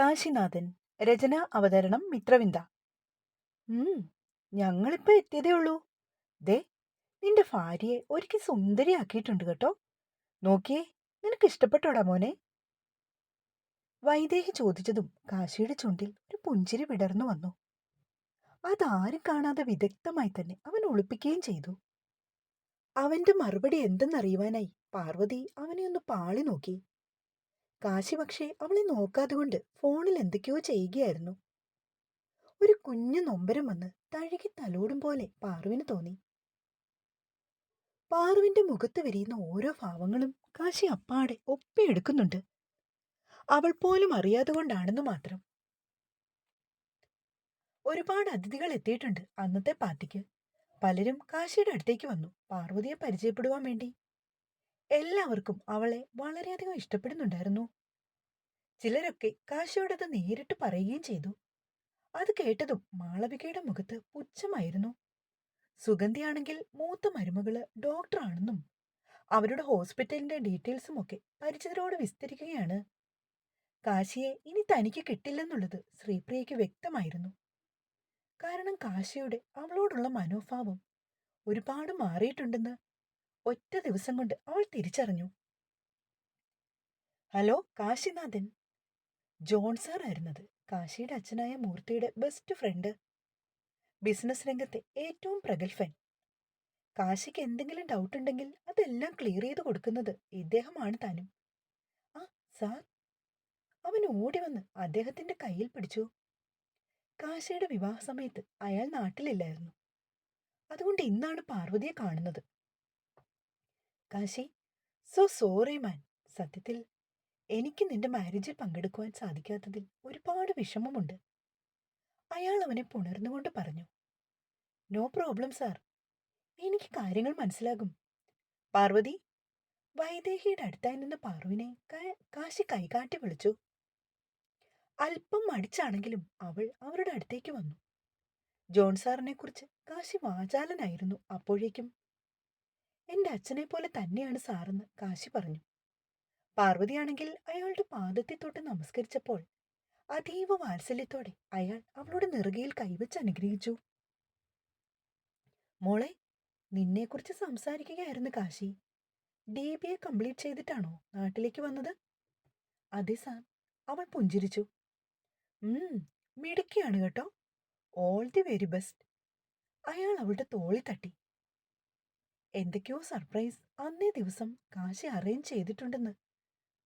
കാശിനാഥൻ രചന അവതരണം മിത്രവിന്ദ. ഉം ഞങ്ങളിപ്പോ എത്തിയതേ ഉള്ളൂ. ദേ നിന്റെ ഭാര്യയെ ഒരിക്കൽ സുന്ദരിയാക്കിയിട്ടുണ്ട് കേട്ടോ. നോക്കിയേ നിനക്ക് ഇഷ്ടപ്പെട്ടോടാ മോനെ? വൈദേഹി ചോദിച്ചതും കാശിയുടെ ചുണ്ടിൽ ഒരു പുഞ്ചിരി വിടർന്നു വന്നു. അതാരും കാണാതെ വിദഗ്ധമായി തന്നെ അവൻ ഒളിപ്പിക്കുകയും ചെയ്തു. അവന്റെ മറുപടി എന്തെന്നറിയുവാനായി പാർവതി അവനെ ഒന്ന് പാളി നോക്കി. കാശി പക്ഷേ അവളെ നോക്കാതെ കൊണ്ട് ഫോണിൽ എന്തൊക്കെയോ ചെയ്യുകയായിരുന്നു. ഒരു കുഞ്ഞു നൊമ്പരം വന്ന് തഴുകി തലോടും പോലെ പാറുവിന് തോന്നി. പാറുവിന്റെ മുഖത്ത് വിരിയുന്ന ഓരോ ഭാവങ്ങളും കാശി അപ്പാടെ ഒപ്പിയെടുക്കുന്നുണ്ട് അവൾ പോലും അറിയാതെ കൊണ്ടാണെന്ന് മാത്രം. ഒരുപാട് അതിഥികൾ എത്തിയിട്ടുണ്ട് അന്നത്തെ പാർട്ടിക്ക്. പലരും കാശിയുടെ അടുത്തേക്ക് വന്നു പാർവതിയെ പരിചയപ്പെടുവാൻ വേണ്ടി. എല്ലാവർക്കും അവളെ വളരെയധികം ഇഷ്ടപ്പെടുന്നുണ്ടായിരുന്നു. ചിലരൊക്കെ കാശിയോടത് നേരിട്ട് പറയുകയും ചെയ്തു. അത് കേട്ടതും മാളവികയുടെ മുഖത്ത് പുച്ഛമായിരുന്നു. സുഗന്ധിയാണെങ്കിൽ മൂത്ത മരുമകൾ ഡോക്ടറാണെന്നും അവരുടെ ഹോസ്പിറ്റലിന്റെ ഡീറ്റെയിൽസും ഒക്കെ പരിചിതരോട് വിസ്തരിക്കുകയാണ്. കാശിയെ ഇനി തനിക്ക് കിട്ടില്ലെന്നുള്ളത് ശ്രീപ്രിയയ്ക്ക് വ്യക്തമായിരുന്നു. കാരണം കാശിയുടെ അവളോടുള്ള മനോഭാവം ഒരുപാട് മാറിയിട്ടുണ്ടെന്ന് ഒറ്റ ദിവസം കൊണ്ട് അവൾ തിരിച്ചറിഞ്ഞു. ഹലോ കാശിനാഥൻ. ജോൺ സാർ ആയിരുന്നത് കാശിയുടെ അച്ഛനായ മൂർത്തിയുടെ ബെസ്റ്റ് ഫ്രണ്ട്. ബിസിനസ് രംഗത്തെ ഏറ്റവും പ്രഗത്ഭൻ. കാശിക്ക് എന്തെങ്കിലും ഡൗട്ട് ഉണ്ടെങ്കിൽ അതെല്ലാം ക്ലിയർ ചെയ്ത് കൊടുക്കുന്നത് ഇദ്ദേഹമാണ് താനും. ആ സാർ. അവൻ ഓടി വന്ന് അദ്ദേഹത്തിന്റെ കയ്യിൽ പിടിച്ചു. കാശിയുടെ വിവാഹ സമയത്ത് അയാൾ നാട്ടിലില്ലായിരുന്നു. അതുകൊണ്ട് ഇന്നാണ് പാർവതിയെ കാണുന്നത്. കാശി സോ സോറി മാൻ സത്യത്തിൽ എനിക്ക് നിന്റെ മാരേജിൽ പങ്കെടുക്കുവാൻ സാധിക്കാത്തതിൽ ഒരുപാട് വിഷമമുണ്ട്. അയാൾ അവനെ പുണർന്നുകൊണ്ട് പറഞ്ഞു നോ പ്രോബ്ലം സാർ എനിക്ക് കാര്യങ്ങൾ മനസ്സിലാകും. പാർവതി വൈദേഹിയുടെ അടുത്തായി നിന്ന് പാർവിനെ കാശി കൈകാട്ടി വിളിച്ചു. അല്പം മടിച്ചാണെങ്കിലും അവൾ അവരുടെ അടുത്തേക്ക് വന്നു. ജോൺ സാറിനെ കുറിച്ച് കാശി വാചാലനായിരുന്നു അപ്പോഴേക്കും. എന്റെ അച്ഛനെ പോലെ തന്നെയാണ് സാറെന്ന് കാശി പറഞ്ഞു. പാർവതിയാണെങ്കിൽ അയാളുടെ പാദത്തെ തൊട്ട് നമസ്കരിച്ചപ്പോൾ അതീവ വാത്സല്യത്തോടെ അയാൾ അവളുടെ നെറുകയിൽ കൈവച്ച് അനുഗ്രഹിച്ചു. മോളെ നിന്നെക്കുറിച്ച് സംസാരിക്കുകയായിരുന്നു Kashi. D B A complete ചെയ്തിട്ടാണോ നാട്ടിലേക്ക് വന്നത്? അതെ സാർ അവൾ പുഞ്ചിരിച്ചു. മിടുക്കിയാണ് കേട്ടോ. All the very best. അയാൾ അവളുടെ തോളിൽ തട്ടി. എന്തൊക്കെയോ സർപ്രൈസ് അന്നേ ദിവസം കാശി അറേഞ്ച് ചെയ്തിട്ടുണ്ടെന്ന്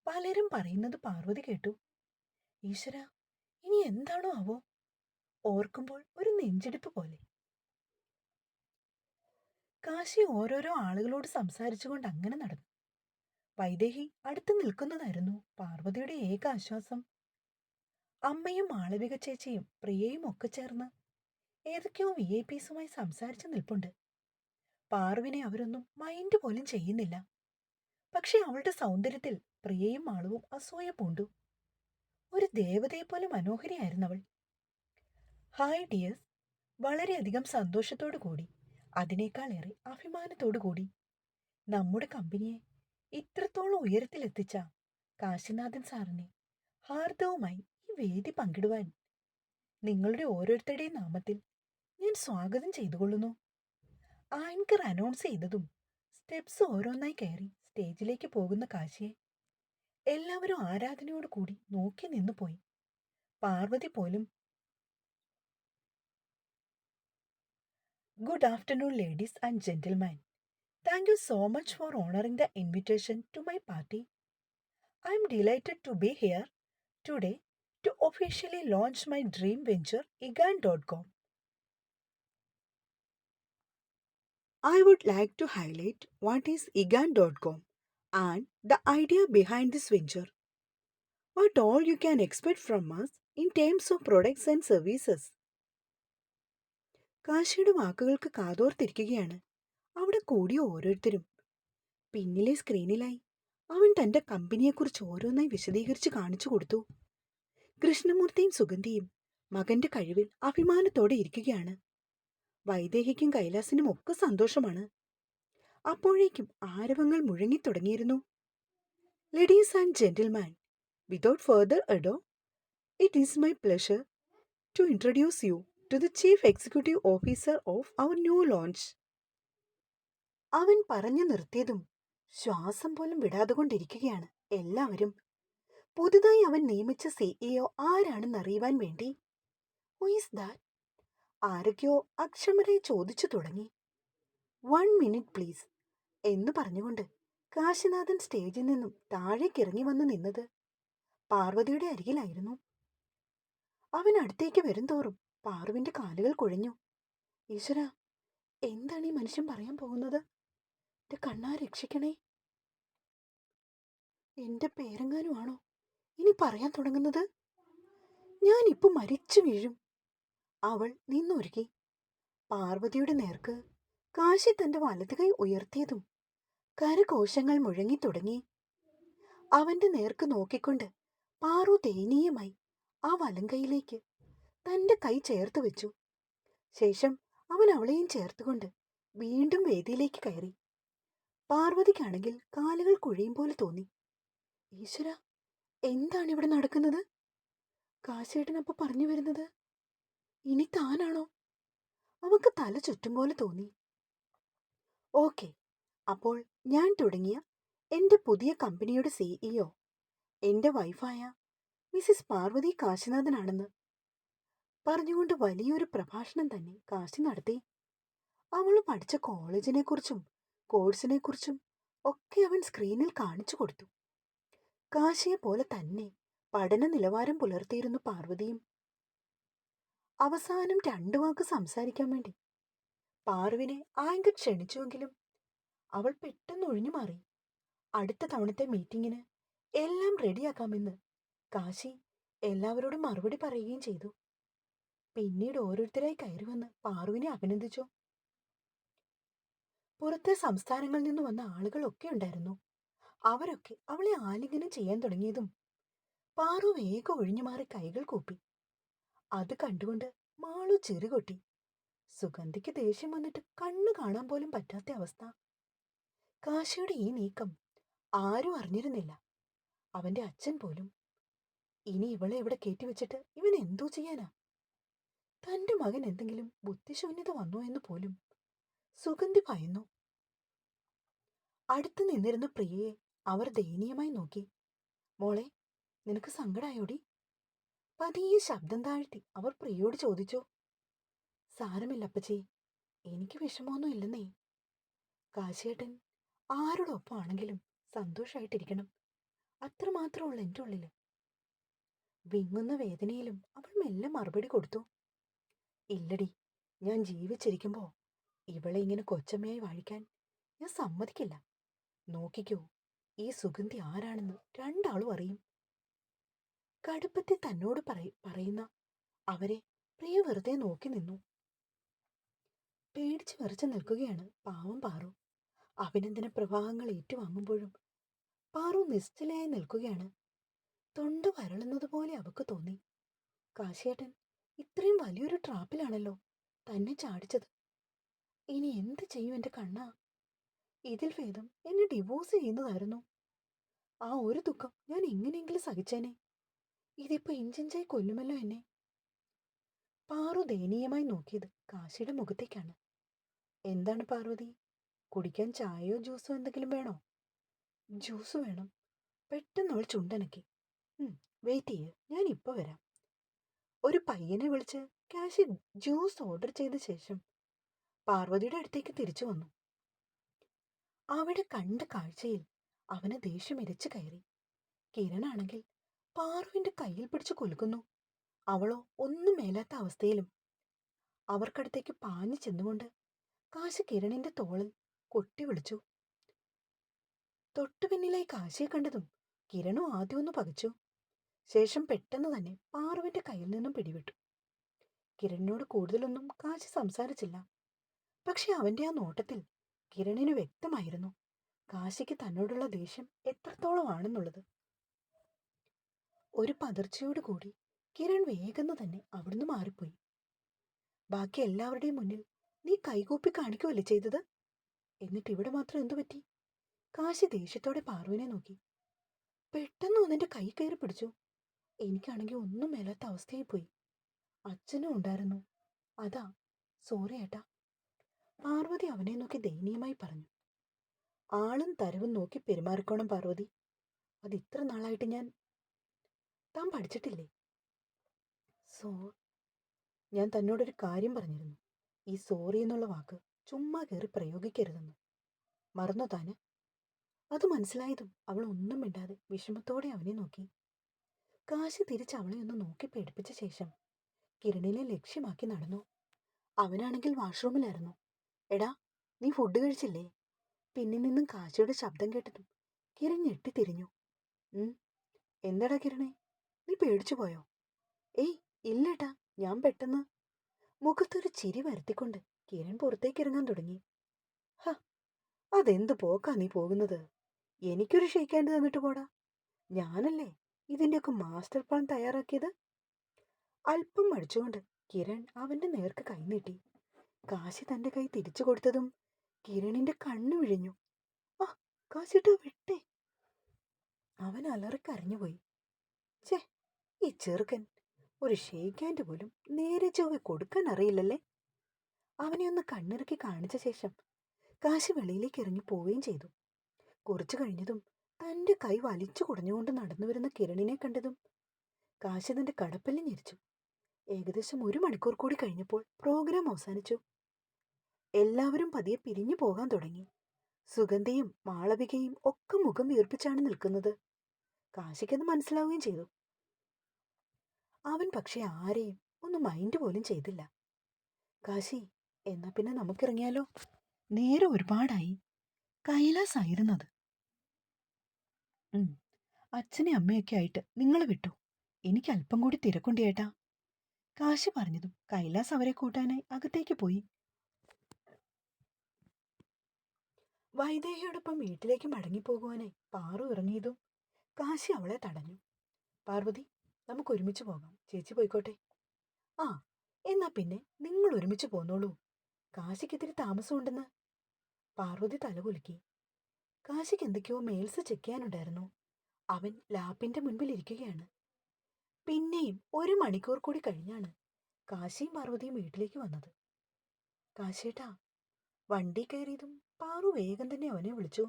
പലരും പറയുന്നത് പാർവതി കേട്ടു. ഈശ്വര ഇനി എന്താണോ ആവോ? ഓർക്കുമ്പോൾ ഒരു നെഞ്ചിടിപ്പ് പോലെ. കാശി ഓരോരോ ആളുകളോട് സംസാരിച്ചുകൊണ്ട് അങ്ങനെ നടന്നു. വൈദേഹി അടുത്ത് നിൽക്കുന്നതായിരുന്നു പാർവതിയുടെ ഏക ആശ്വാസം അമ്മയും മാളവിക ചേച്ചിയും പ്രിയയും ഒക്കെ ചേർന്ന് ഏതൊക്കെയോ വി ഐ പീസുമായി സംസാരിച്ചു നിൽപ്പുണ്ട്. പാർവിനെ അവരൊന്നും മൈൻഡ് പോലും ചെയ്യുന്നില്ല. പക്ഷെ അവളുടെ സൗന്ദര്യത്തിൽ പ്രിയയും ആളവും അസൂയ പൂണ്ടു ഒരു ദേവതയെ പോലെ ഹായ് ഡിയേഴ്സ് വളരെയധികം സന്തോഷത്തോടു കൂടി അതിനേക്കാളേറെ അഭിമാനത്തോടു കൂടി. നമ്മുടെ കമ്പനിയെ ഇത്രത്തോളം ഉയരത്തിലെത്തിച്ച കാശിനാഥൻ സാറിനെ ഹാർദവുമായി ഈ വേദി പങ്കിടുവാൻ നിങ്ങളുടെ ഓരോരുത്തരുടെയും നാമത്തിൽ ഞാൻ സ്വാഗതം ചെയ്തുകൊള്ളുന്നു. ആങ്കർ അനൗൺസ് ചെയ്തതും സ്റ്റെപ്സ് ഓരോന്നായി കയറി സ്റ്റേജിലേക്ക് പോകുന്ന കാശിയെ എല്ലാവരും ആരാധനയോട് കൂടി നോക്കി നിന്നുപോയി പാർവതി പോലും good afternoon ladies and gentleman. Thank you so much for honouring the invitation to my party. I'm delighted to be here today to officially launch my dream venture ഇഗാൻ dot com. I would like to highlight what is igan.com and the idea behind this venture. What all you can expect from us in terms of products and services. കാശിയുടെ വാക്കുകൾക്ക് കാതോർത്തിരിക്കുകയാണ് അവിടെ കൂടിയ ഓരോരുത്തരും പിന്നിലെ സ്ക്രീനിലായി അവൻ തന്റെ കമ്പനിയെക്കുറിച്ച് ഓരോന്നായി വിശദീകരിച്ച് കാണിച്ചു കൊടുത്തു കൃഷ്ണമൂർത്തിയും സുഗന്ധിയും മകന്റെ കഴിവിൽ അഭിമാനത്തോടെ ഇരിക്കുകയാണ് വൈദേഹിക്കും കൈലാസിനും ഒക്കെ സന്തോഷമാണ്. അപ്പോഴേക്കും ആരവങ്ങൾ മുഴങ്ങിത്തുടങ്ങിയിരുന്നു ladies and gentleman without further ado it is my pleasure to introduce you to the chief executive officer of our new launch അവൻ പറഞ്ഞു നിർത്തിയതും ശ്വാസം പോലും വിടാതെ കൊണ്ടിരിക്കുകയാണ് എല്ലാവരും. പുതുതായി അവൻ നിയമിച്ച സിഇഒ ആരാണെന്ന് അറിയുവാൻ വേണ്ടി ഹു ദാറ്റ് ആരൊക്കെയോ അക്ഷമരെ ചോദിച്ചു തുടങ്ങി. വൺ മിനിറ്റ് പ്ലീസ് എന്ന് പറഞ്ഞുകൊണ്ട് കാശിനാഥൻ സ്റ്റേജിൽ നിന്നും താഴേക്കിറങ്ങി വന്ന് നിന്നത് പാർവതിയുടെ അരികിലായിരുന്നു. അവൻ അടുത്തേക്ക് വരുംതോറും പാറുവിന്റെ കാലുകൾ കുഴഞ്ഞു. ഈശ്വര എന്താണ് ഈ മനുഷ്യൻ പറയാൻ പോകുന്നത്? എന്റെ കണ്ണാ രക്ഷിക്കണേ. എന്റെ പേരെങ്ങാനുമാണോ ഇനി പറയാൻ തുടങ്ങുന്നത്? ഞാനിപ്പോ മരിച്ചു വീഴും. അവൾ നിന്നൊരുക്കി. പാർവതിയുടെ നേർക്ക് കാശി തന്റെ വലത് കൈ ഉയർത്തിയതും കരകോശങ്ങൾ മുഴങ്ങി തുടങ്ങി. അവന്റെ നേർക്ക് നോക്കിക്കൊണ്ട് പാറു ദയനീയമായി ആ വലങ്കൈയിലേക്ക് തന്റെ കൈ ചേർത്ത് വെച്ചു. ശേഷം അവൻ അവളെയും ചേർത്തുകൊണ്ട് വീണ്ടും വേദിയിലേക്ക് കയറി. പാർവതിക്കാണെങ്കിൽ കാലുകൾ കുഴിയും പോലെ തോന്നി. ഈശ്വര എന്താണ് ഇവിടെ നടക്കുന്നത്? കാശേട്ടനപ്പ പറഞ്ഞു വരുന്നത്? ഇനി താനാണോ? അവക്ക് തല ചുറ്റും പോലെ തോന്നി. ഓക്കെ അപ്പോൾ ഞാൻ തുടങ്ങിയ എന്റെ പുതിയ കമ്പനിയുടെ സിഇഒ എന്റെ വൈഫായ മിസ്സിസ് പാർവതി കാശിനാഥനാണെന്ന് പറഞ്ഞുകൊണ്ട് വലിയൊരു പ്രഭാഷണം തന്നെ കാശി നടത്തി. അവൾ പഠിച്ച കോളേജിനെ കുറിച്ചും കോഴ്സിനെ കുറിച്ചും ഒക്കെ അവൻ സ്ക്രീനിൽ കാണിച്ചു കൊടുത്തു. കാശിയെ പോലെ തന്നെ പഠന നിലവാരം പുലർത്തിയിരുന്നു പാർവതിയും അവസാനം രണ്ടു വാക്ക് സംസാരിക്കാൻ വേണ്ടി. പാർവിനെ ആങ്കർ ക്ഷണിച്ചുവെങ്കിലും അവൾ പെട്ടെന്ന് ഒഴിഞ്ഞു മാറി. അടുത്ത തവണത്തെ മീറ്റിങ്ങിന് എല്ലാം റെഡിയാക്കാമെന്ന് കാശി എല്ലാവരോടും മറുപടി പറയുകയും ചെയ്തു. പിന്നീട് ഓരോരുത്തരായി കയറി വന്ന് പാറുവിനെ അഭിനന്ദിച്ചു. പുറത്തെ സംസ്ഥാനങ്ങളിൽ നിന്ന് വന്ന ആളുകളൊക്കെ ഉണ്ടായിരുന്നു. അവരൊക്കെ അവളെ ആലിംഗനം ചെയ്യാൻ തുടങ്ങിയതും പാറു വേഗം ഒഴിഞ്ഞു മാറി കൈകൾ കൂപ്പി. അത് കണ്ടുകൊണ്ട് മാളു ചെറുകൊട്ടി സുഗന്ധിക്ക് ദേഷ്യം വന്നിട്ട് കണ്ണു കാണാൻ പോലും പറ്റാത്ത അവസ്ഥ. കാശിയുടെ ഈ നീക്കം ആരും അറിഞ്ഞിരുന്നില്ല. അവന്റെ അച്ഛൻ പോലും. ഇനി ഇവളെ ഇവിടെ കയറ്റിവെച്ചിട്ട് ഇവൻ എന്തോ ചെയ്യാനാ? തന്റെ മകൻ എന്തെങ്കിലും ബുദ്ധിശൂന്യത വന്നോ എന്ന് പോലും സുഗന്ധി ഭയന്നു. അടുത്ത് നിന്നിരുന്ന പ്രിയയെ അവർ ദയനീയമായി നോക്കി. മോളെ നിനക്ക് സങ്കടായോടി? പതിയെ ശബ്ദം താഴ്ത്തി അവർ പ്രിയോട് ചോദിച്ചു സാരമില്ല അപ്പച്ചി എനിക്ക് വിഷമമൊന്നും ഇല്ലെന്നേ. കാശിയേട്ടൻ ആരോടൊപ്പം ആണെങ്കിലും സന്തോഷമായിട്ടിരിക്കണം അത്രമാത്രമുള്ള എന്റെ ഉള്ളിൽ. വിങ്ങുന്ന വേദനയിലും അവൾ മെല്ലെ മറുപടി കൊടുത്തു ഇല്ലടി ഞാൻ ജീവിച്ചിരിക്കുമ്പോൾ ഇവളെ ഇങ്ങനെ കൊച്ചമ്മയായി വാഴിക്കാൻ ഞാൻ സമ്മതിക്കില്ല. നോക്കിക്കോ ഈ സുഗന്ധി ആരാണെന്ന് രണ്ടാളും അറിയും. കടുപ്പത്തിൽ തന്നോട് പറയ- പറയുന്ന. അവരെ പ്രിയ വെറുതെ നോക്കി നിന്നു. പേടിച്ച് വിറച്ചു നിൽക്കുകയാണ് പാവം പാറു. അഭിനന്ദന പ്രവാഹങ്ങൾ ഏറ്റുവാങ്ങുമ്പോഴും പാറു നിശ്ചലയായി നിൽക്കുകയാണ്. തൊണ്ട വരളുന്നത് പോലെ അവക്ക് തോന്നി. കാശിയേട്ടൻ ഇത്രയും വലിയൊരു ട്രാപ്പിലാണല്ലോ തന്നെ ചാടിച്ചത്. ഇനി എന്ത് ചെയ്യും എന്റെ കണ്ണ? ഇതിൽ ഭേദം എന്നെ ഡിവോഴ്സ് ചെയ്യുന്നതായിരുന്നു. ആ ഒരു ദുഃഖം ഞാൻ എങ്ങനെയെങ്കിലും സഹിച്ചേനെ. ഇതിപ്പോ ഇഞ്ചിഞ്ചായി കൊല്ലുമല്ലോ എന്നെ. പാറു ദയനീയമായി നോക്കിയത് കാശിയുടെ മുഖത്തേക്കാണ്. എന്താണ് പാർവതി? കുടിക്കാൻ ചായയോ ജ്യൂസോ എന്തെങ്കിലും വേണോ? ജ്യൂസ് വേണം. പെട്ടെന്ന് അവൾ ചുണ്ടനക്കി. വെയിറ്റ് ചെയ്യ്. ഞാൻ ഇപ്പൊ വരാം. ഒരു പയ്യനെ വിളിച്ച് കാശി ജ്യൂസ് ഓർഡർ ചെയ്ത ശേഷം പാർവതിയുടെ അടുത്തേക്ക് തിരിച്ചു വന്നു. അവിടെ കണ്ട കാഴ്ചയിൽ അവന് ദേഷ്യം ഇരച്ചു കയറി. കിരണാണെങ്കിൽ പാറുവിന്റെ കയ്യിൽ പിടിച്ചു കൊലുക്കുന്നു. അവളോ ഒന്നും മേലാത്ത അവസ്ഥയിലും. അവർക്കടുത്തേക്ക് പാഞ്ഞു ചെന്നുകൊണ്ട് കാശി കിരണിന്റെ തോളിൽ കൊട്ടി വിളിച്ചു. തൊട്ടു പിന്നിലായി കാശിയെ കണ്ടതും കിരണു ആദ്യം ഒന്ന് പകച്ചു. ശേഷം പെട്ടെന്ന് തന്നെ പാറുവിന്റെ കയ്യിൽ നിന്നും പിടിവിട്ടു. കിരണിനോട് കൂടുതലൊന്നും കാശി സംസാരിച്ചില്ല. പക്ഷെ അവന്റെ ആ നോട്ടത്തിൽ കിരണിന് വ്യക്തമായിരുന്നു. കാശിക്ക് തന്നോടുള്ള ദേഷ്യം എത്രത്തോളമാണെന്നുള്ളത്. ഒരു പതർച്ചയോടുകൂടി കിരൺ വേഗം തന്നെ അവിടുന്ന് മാറിപ്പോയി. ബാക്കി എല്ലാവരുടെയും മുന്നിൽ നീ കൈകൂപ്പി കാണിക്കുമല്ലേ ചെയ്തത്? എന്നിട്ട് ഇവിടെ മാത്രം എന്തു പറ്റി? കാശി ദേഷ്യത്തോടെ പാറുവിനെ നോക്കി. പെട്ടെന്ന് ഒന്നിന്റെ കൈ കയറി പിടിച്ചു. എനിക്കാണെങ്കിൽ ഒന്നും മേലാത്ത അവസ്ഥയായി പോയി അച്ഛനും ഉണ്ടായിരുന്നു. അതാ സോറി ഏട്ടാ. പാർവതി അവനെ നോക്കി ദയനീയമായി പറഞ്ഞു. ആളും തരവും നോക്കി പെരുമാറിക്കോണം പാർവതി. അത് ഇത്ര നാളായിട്ട് ഞാൻ താൻ പഠിച്ചിട്ടില്ലേ? സോ ഞാൻ തന്നോടൊരു കാര്യം പറഞ്ഞിരുന്നു. ഈ സോറി എന്നുള്ള വാക്ക് ചുമ്മാ കയറി പ്രയോഗിക്കരുതെന്ന്. മറന്നോ താന്? അത് മനസ്സിലായതും അവൾ ഒന്നും മിണ്ടാതെ വിഷമത്തോടെ അവനെ നോക്കി. കാശി തിരിച്ച് അവളെ ഒന്ന് നോക്കി പേടിപ്പിച്ച ശേഷം കിരണിനെ ലക്ഷ്യമാക്കി നടന്നു. അവനാണെങ്കിൽ വാഷ്റൂമിലായിരുന്നു. എടാ നീ ഫുഡ് കഴിച്ചില്ലേ? പിന്നിൽ നിന്നും കാശിയുടെ ശബ്ദം കേട്ടതും കിരൺ ഞെട്ടിത്തിരിഞ്ഞു. എന്താടാ കിരണേ? നീ പേടിച്ചു പോയോ? ഏയ് ഇല്ലേട്ടാ ഞാൻ പെട്ടെന്ന്. മുഖത്തൊരു ചിരി വരുത്തിക്കൊണ്ട് കിരൺ പുറത്തേക്ക് ഇറങ്ങാൻ തുടങ്ങി. ഹ അതെന്ത് പോക്കാ നീ പോകുന്നത്? എനിക്കൊരു ഷെയ്ക്കാൻഡ് തന്നിട്ട് പോടാ. ഞാനല്ലേ ഇതിന്റെയൊക്കെ മാസ്റ്റർ പ്ലാൻ തയ്യാറാക്കിയത്? അല്പം മടിച്ചുകൊണ്ട് കിരൺ അവന്റെ നേർക്ക് കൈനീട്ടി കാശി തന്റെ കൈ തിരിച്ചു കൊടുത്തതും കിരണിന്റെ കണ്ണു വിഴിഞ്ഞു. ആ കാശിട്ട് വിട്ടേ. അവൻ അലറിക്കരഞ്ഞുപോയി. ഛേ ഈ ചെറുക്കൻ ഒരു ഷേക്ക് ഹാൻഡ് പോലും നേരെ ചൊവ്വി കൊടുക്കാൻ അറിയില്ലല്ലേ? അവനെ ഒന്ന് കണ്ണിറക്കി കാണിച്ച ശേഷം കാശി വെളിയിലേക്ക് ഇറങ്ങി പോവുകയും ചെയ്തു. കുറച്ചു കഴിഞ്ഞതും തന്റെ കൈ വലിച്ചു കുടഞ്ഞുകൊണ്ട് നടന്നു വരുന്ന കിരണിനെ കണ്ടതും കാശി തന്റെ കടപ്പല്ലി ഞെരിച്ചു. ഏകദേശം ഒരു മണിക്കൂർ കൂടി കഴിഞ്ഞപ്പോൾ പ്രോഗ്രാം അവസാനിച്ചു. എല്ലാവരും പതിയെ പിരിഞ്ഞു പോകാൻ തുടങ്ങി. സുഗന്ധിയും മാളവികയും ഒക്കെ മുഖം വീർപ്പിച്ചാണ് നിൽക്കുന്നത്. കാശിക്കത് മനസ്സിലാവുകയും ചെയ്തു. അവൻ പക്ഷെ ആരെയും ഒന്ന് മൈൻഡ് പോലും ചെയ്തില്ല. കാശി എന്നാ പിന്നെ നമുക്കിറങ്ങിയാലോ? നേരെ ഒരുപാടായി. കൈലാസായിരുന്നത് അച്ഛനെ അമ്മയൊക്കെ ആയിട്ട് നിങ്ങൾ വിട്ടു. എനിക്ക് അല്പം കൂടി തിരക്കുണ്ട് ചേട്ടാ കാശി പറഞ്ഞതും കൈലാസ് അവരെ കൂട്ടാനായി അകത്തേക്ക് പോയി. വൈദേഹിയോടൊപ്പം വീട്ടിലേക്ക് മടങ്ങിപ്പോകുവാനായി പാറു ഇറങ്ങിയതും കാശി അവളെ തടഞ്ഞു. പാർവതി നമുക്ക് ഒരുമിച്ച് പോകാം. ചേച്ചി പോയിക്കോട്ടെ. ആ എന്നാ പിന്നെ നിങ്ങൾ ഒരുമിച്ച് പോന്നോളൂ. കാശിക്ക് ഇത്തിരി താമസമുണ്ടെന്ന്. പാർവതി തലകുലുക്കി കാശിക്ക് എന്തൊക്കെയോ മെയിൽസ് ചെക്ക് ചെയ്യാനുണ്ടായിരുന്നു. അവൻ ലാപ്പിന്റെ മുൻപിൽ ഇരിക്കുകയാണ്. പിന്നെയും ഒരു മണിക്കൂർ കൂടി കഴിഞ്ഞാണ് കാശിയും പാർവതിയും വീട്ടിലേക്ക് വന്നത്. കാശേട്ടാ വണ്ടി കയറിയതും പാറു വേഗം തന്നെ അവനെ വിളിച്ചു.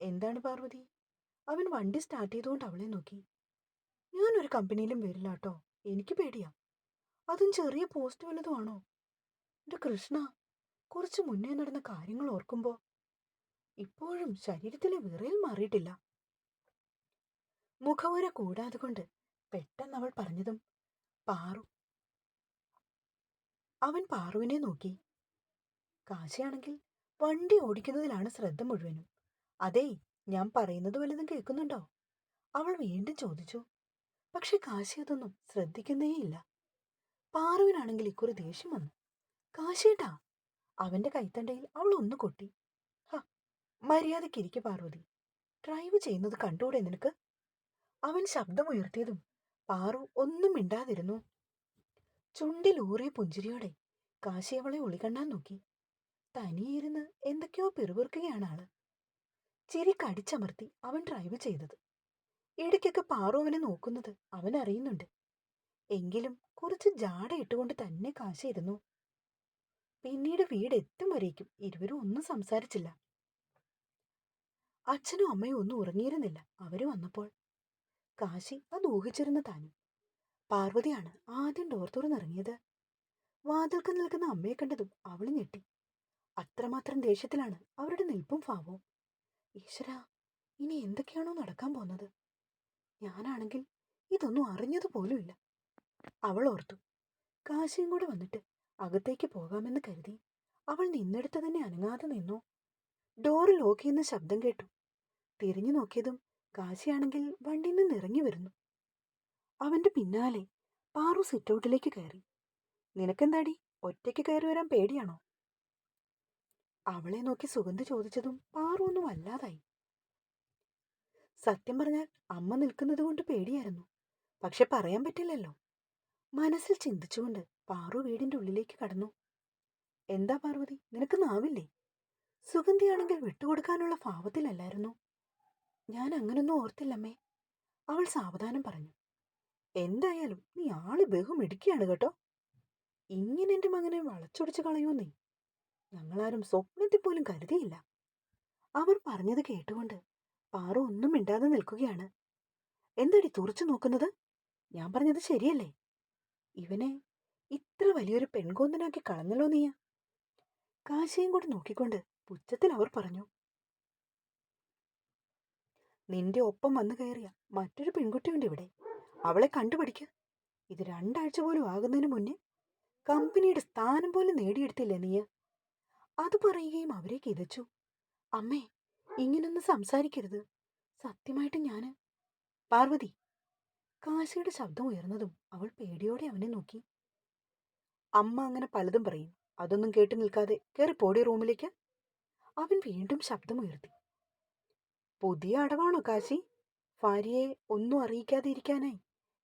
എന്താണ് പാർവതി? അവൻ വണ്ടി സ്റ്റാർട്ട് ചെയ്തുകൊണ്ട് അവളെ നോക്കി. ഞാനൊരു കമ്പനിയിലും വരില്ല കേട്ടോ എനിക്ക് പേടിയാ. അതും ചെറിയ പോസ്റ്റ് വല്ലതുമാണോ എന്റെ കൃഷ്ണ കുറച്ച് മുന്നേ നടന്ന കാര്യങ്ങൾ ഓർക്കുമ്പോ ഇപ്പോഴും ശരീരത്തിലെ വിറയിൽ മാറിയിട്ടില്ല. മുഖവുര കൂടാതെ കൊണ്ട് പെട്ടെന്ന് അവൾ പറഞ്ഞതും പാറു. അവൻ പാറുവിനെ നോക്കി. കാശിയാണെങ്കിൽ വണ്ടി ഓടിക്കുന്നതിലാണ് ശ്രദ്ധ മുഴുവനും. അതേ ഞാൻ പറയുന്നത് വല്ലതും കേൾക്കുന്നുണ്ടോ? അവൾ വീണ്ടും ചോദിച്ചു. പക്ഷെ കാശി അതൊന്നും ശ്രദ്ധിക്കുന്നേയില്ല പാറുവിനാണെങ്കിൽ ഇക്കുറി ദേഷ്യം വന്നു. കാശിയേട്ടാ അവന്റെ കൈത്തണ്ടയിൽ അവൾ ഒന്ന് കൊട്ടി. ഹ മര്യാദക്കിരിക്കെ പാർവതി. ഡ്രൈവ് ചെയ്യുന്നത് കണ്ടൂടെ നിനക്ക്? അവൻ ശബ്ദമുയർത്തിയതും പാറു ഒന്നും മിണ്ടാതിരുന്നു. ചുണ്ടിൽ ഊറിയ പുഞ്ചിരിയോടെ കാശി അവളെ ഒളികണ്ണാൻ നോക്കി. തനിയിരുന്ന് എന്തൊക്കെയോ പിറുപിറുക്കുകയാണ് ആൾ. ചിരി കടിച്ചമർത്തി അവൻ ഡ്രൈവ് ചെയ്തത്. ഇടയ്ക്കൊക്കെ പാറു അവനെ നോക്കുന്നത് അവൻ അറിയുന്നുണ്ട്. എങ്കിലും കുറച്ച് ജാട ഇട്ടുകൊണ്ട് തന്നെ കാശിയിരുന്നു പിന്നീട് വീട് എത്തും വരേക്കും ഇരുവരും ഒന്നും സംസാരിച്ചില്ല. അച്ഛനും അമ്മയും ഒന്നും ഉറങ്ങിയിരുന്നില്ല. അവർ വന്നപ്പോൾ കാശി അത് ഊഹിച്ചിരുന്ന താനും. പാർവതിയാണ് ആദ്യം ഡോർ തുറന്നിറങ്ങിയത്. വാതിൽക്ക് നിൽക്കുന്ന അമ്മയെ കണ്ടതും അവൾ ഞെട്ടി. അത്രമാത്രം ദേഷ്യത്തിലാണ് അവരുടെ നിൽപ്പും ഭാവവും. ഈശ്വര ഇനി എന്തൊക്കെയാണോ നടക്കാൻ പോകുന്നത്? ഞാനാണെങ്കിൽ ഇതൊന്നും അറിഞ്ഞതുപോലുമില്ല. അവൾ ഓർത്തു. കാശിയും കൂടെ വന്നിട്ട് അകത്തേക്ക് പോകാമെന്ന് കരുതി അവൾ നിന്നെടുത്ത് തന്നെ അനങ്ങാതെ നിന്നു. ഡോറ് ലോക്ക് ചെയ്യുന്ന ശബ്ദം കേട്ടു. തിരിഞ്ഞു നോക്കിയതും കാശിയാണെങ്കിൽ വണ്ടിയിൽ നിന്ന് ഇറങ്ങി വരുന്നു. അവന്റെ പിന്നാലെ പാറു സിറ്റൗട്ടിലേക്ക് കയറി. നിനക്കെന്താടി? ഒറ്റയ്ക്ക് കയറി വരാൻ പേടിയാണോ? അവളെ നോക്കി സുഗന്ധി ചോദിച്ചതും പാറു ഒന്നും വല്ലാതായി സത്യം പറഞ്ഞാൽ അമ്മ നിൽക്കുന്നത് കൊണ്ട് പേടിയായിരുന്നു. പക്ഷെ പറയാൻ പറ്റില്ലല്ലോ. മനസ്സിൽ ചിന്തിച്ചുകൊണ്ട് പാറു വീടിന്റെ ഉള്ളിലേക്ക് കടന്നു. എന്താ പാർവതി നിനക്ക് നാവില്ലേ? സുഗന്ധിയാണെങ്കിൽ വിട്ടുകൊടുക്കാനുള്ള ഭാവത്തിലല്ലായിരുന്നു? ഞാൻ അങ്ങനൊന്നും ഓർത്തില്ലമ്മേ അവൾ സാവധാനം പറഞ്ഞു. എന്തായാലും നീ ആൾ ബഹുമിടിക്കുകയാണ് കേട്ടോ. ഇങ്ങനെ എന്റെ മകനെ വളച്ചൊടിച്ചു കളയൂ നീ? ഞങ്ങളാരും സ്വപ്നത്തിൽ പോലും കരുതിയില്ല. അവർ പറഞ്ഞത് കേട്ടുകൊണ്ട് പാറു ഒന്നും മിണ്ടാതെ നിൽക്കുകയാണ്. എന്താടി തുറച്ചു നോക്കുന്നത്? ഞാൻ പറഞ്ഞത് ശരിയല്ലേ? ഇവനെ ഇത്ര വലിയൊരു പെൺകോന്തനാക്കി കളഞ്ഞല്ലോ നീയ. കാശിയും കൂടി നോക്കിക്കൊണ്ട് പുച്ഛത്തിൽ അവർ പറഞ്ഞു. നിന്റെ ഒപ്പം വന്നു കയറിയ മറ്റൊരു പെൺകുട്ടിയുണ്ട് ഇവിടെ. അവളെ കണ്ടുപിടിക്ക. ഇത് രണ്ടാഴ്ച പോലും ആകുന്നതിന് മുന്നേ കമ്പനിയുടെ സ്ഥാനം പോലും നേടിയെടുത്തില്ലേ നീയ? അത് പറയുകയും അവരെ കിതച്ചു. അമ്മേ ഇങ്ങനൊന്നും സംസാരിക്കരുത്. സത്യമായിട്ട് ഞാൻ. പാർവതി കാശിയുടെ ശബ്ദം ഉയർന്നതും അവൾ പേടിയോടെ അവനെ നോക്കി. അമ്മ അങ്ങനെ പലതും പറയും. അതൊന്നും കേട്ടു നിൽക്കാതെ കയറി പോടി റൂമിലേക്ക്. അവൻ വീണ്ടും ശബ്ദമുയർത്തി പുതിയ അടവാണോ കാശി? ഭാര്യയെ ഒന്നും അറിയിക്കാതെ ഇരിക്കാനായി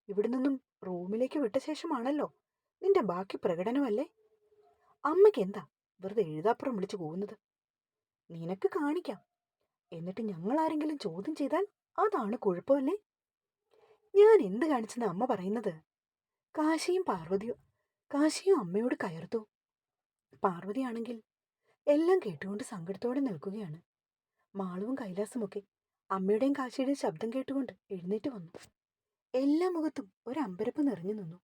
ഇവിടെ നിന്നും റൂമിലേക്ക് വിട്ട ശേഷമാണല്ലോ. നിന്റെ ബാക്കി പ്രകടനമല്ലേ? അമ്മയ്ക്ക് എന്താ? വെറുതെ എഴുതാപ്പുറം വിളിച്ചു പോകുന്നത് നിനക്ക് കാണിക്കാം. എന്നിട്ട് ഞങ്ങൾ ആരെങ്കിലും ചോദ്യം ചെയ്താൽ അതാണ് കുഴപ്പമല്ലേ? ഞാൻ എന്ത് കാണിച്ചെന്ന് അമ്മ പറയുന്നത്? കാശിയും പാർവതിയോ കാശിയും അമ്മയോട് കയർത്തു. പാർവതിയാണെങ്കിൽ എല്ലാം കേട്ടുകൊണ്ട് സങ്കടത്തോടെ നിൽക്കുകയാണ്. മാളുവും കൈലാസമൊക്കെ അമ്മയുടെയും കാശിയുടെയും ശബ്ദം കേട്ടുകൊണ്ട് എഴുന്നേറ്റ് വന്നു. എല്ലാ മുഖത്തും ഒരു നിറഞ്ഞു നിന്നു.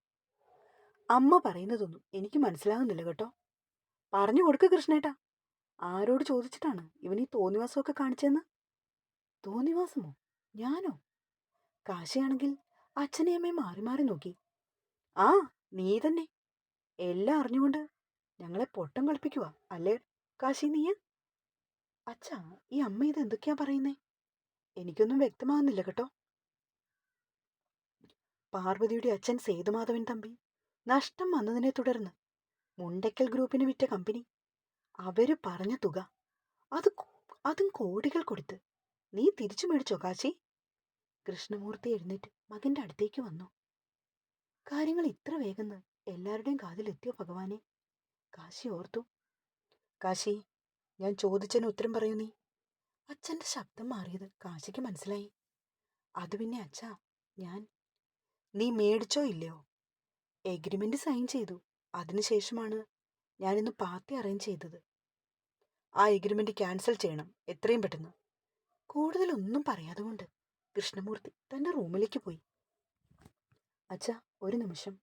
അമ്മ പറയുന്നതൊന്നും എനിക്ക് മനസ്സിലാകുന്നില്ല കേട്ടോ. പറഞ്ഞു കൊടുക്ക് കൃഷ്ണേട്ടാ. ആരോട് ചോദിച്ചിട്ടാണ് ഇവൻ ഈ തോന്നിവാസമൊക്കെ കാണിച്ചെന്ന് തോന്നിവാസമോ? ഞാനോ? കാശിയാണെങ്കിൽ അച്ഛനെയും അമ്മയും മാറി മാറി നോക്കി. ആ നീ തന്നെ. എല്ലാം അറിഞ്ഞുകൊണ്ട് ഞങ്ങളെ പൊട്ടം കളിപ്പിക്കുക അല്ലേ? കാശി നീ? അച്ഛ ഈ അമ്മ ഇത് എന്തൊക്കെയാ പറയുന്നേ? എനിക്കൊന്നും വ്യക്തമാകുന്നില്ല കേട്ടോ. പാർവതിയുടെ അച്ഛൻ സേതുമാധവൻ തമ്പി നഷ്ടം വന്നതിനെ തുടർന്ന് മുണ്ടയ്ക്കൽ ഗ്രൂപ്പിന് വിറ്റ കമ്പനി അവർ പറഞ്ഞ തുക. അത് അതും കോടികൾ കൊടുത്ത്. നീ തിരിച്ചു മേടിച്ചോ കാശി? കൃഷ്ണമൂർത്തി എഴുന്നേറ്റ് മകന്റെ അടുത്തേക്ക് വന്നു. കാര്യങ്ങൾ ഇത്ര വേഗം എല്ലാവരുടെയും കാതിലെത്തിയോ ഭഗവാനെ? കാശി ഓർത്തു. കാശി ഞാൻ ചോദിച്ചതിന് ഉത്തരം പറയൂ നീ. അച്ഛന്റെ ശബ്ദം മാറിയത് കാശിക്ക് മനസ്സിലായി. അത് പിന്നെ അച്ഛാ ഞാൻ. നീ മേടിച്ചോ ഇല്ലയോ? എഗ്രിമെന്റ് സൈൻ ചെയ്തു. അതിനുശേഷമാണ് ഞാനിന്ന് പാർട്ടി അറേഞ്ച് ചെയ്തത്. ആ എഗ്രിമെന്റ് ക്യാൻസൽ ചെയ്യണം എത്രയും പെട്ടെന്ന്. കൂടുതലൊന്നും പറയാതെ കൊണ്ട് കൃഷ്ണമൂർത്തി തന്റെ റൂമിലേക്ക് പോയി. അച്ഛ ഒരു നിമിഷം.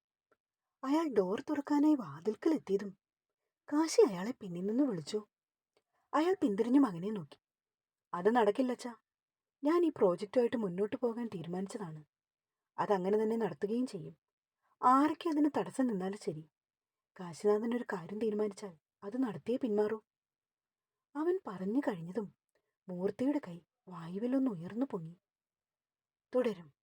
അയാൾ ഡോർ തുറക്കാനായി വാതിൽക്കൽ എത്തിയതും കാശി അയാളെ പിന്നിൽ നിന്ന് വിളിച്ചു. അയാൾ പിന്തിരിഞ്ഞു മകനെ നോക്കി. അത് നടക്കില്ല അച്ഛാ. ഞാൻ ഈ പ്രോജക്റ്റുമായിട്ട് മുന്നോട്ട് പോകാൻ തീരുമാനിച്ചതാണ്. അതങ്ങനെ തന്നെ നടത്തുകയും ചെയ്യും. ആരൊക്കെ അതിന് തടസ്സം നിന്നാലും ശരി. കാശിനാഥൻ ഒരു കാര്യം തീരുമാനിച്ചാൽ അത് നടത്തിയേ പിന്മാറൂ. അവൻ പറഞ്ഞു കഴിഞ്ഞതും മൂർത്തിയുടെ കൈ വായുവിലൊന്ന് ഉയർന്നു പൊങ്ങി. തുടരും.